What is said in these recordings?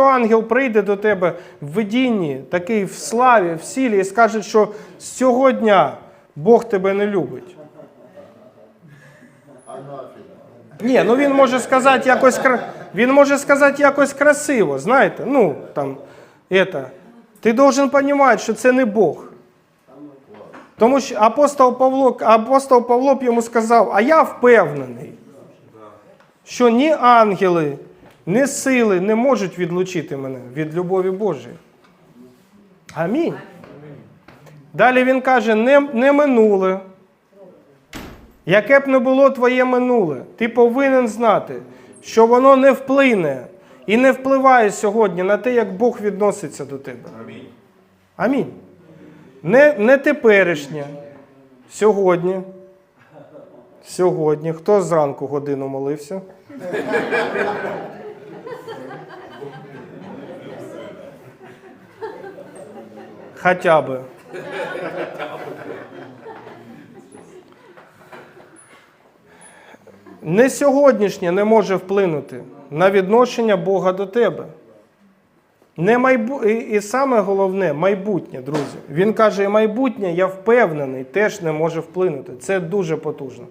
якщо ангел прийде до тебе в видінні, такий в славі, в сілі, і скаже, що дня Бог тебе не любить. Ні, ну він може сказати якось він може сказати якось красиво, знаєте, ну там, это. Ти должен розуміти, що це не Бог. Тому що апостол Павло, апостол Павло б йому сказав, а я впевнений, що ні ангели, ні сили не можуть відлучити мене від любові Божої. Амінь. Далі він каже: не, не минуле. Яке б не було твоє минуле, ти повинен знати, що воно не вплине і не впливає сьогодні на те, як Бог відноситься до тебе. Амінь. Амінь. Не, не теперішнє. Сьогодні. Сьогодні. Хто зранку годину молився? Хоча би. Не сьогоднішнє не може вплинути на відношення Бога до тебе. Не майбу... і, і саме головне майбутнє, друзі. Він каже, майбутнє, я впевнений, теж не може вплинути. Це дуже потужно.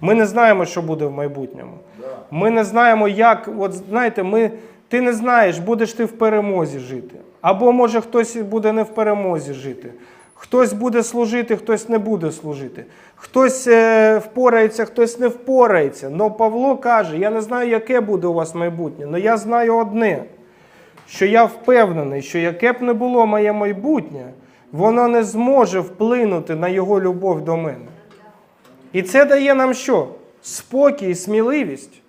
Ми не знаємо, що буде в майбутньому. Ми не знаємо, як. От знаєте, ми... ти не знаєш, будеш ти в перемозі жити. Або може хтось буде не в перемозі жити. Хтось буде служити, хтось не буде служити. Хтось е, впорається, хтось не впорається. Но Павло каже: я не знаю, яке буде у вас майбутнє, але я знаю одне що я впевнений, що яке б не було моє майбутнє, воно не зможе вплинути на його любов до мене. І це дає нам що? Спокій і сміливість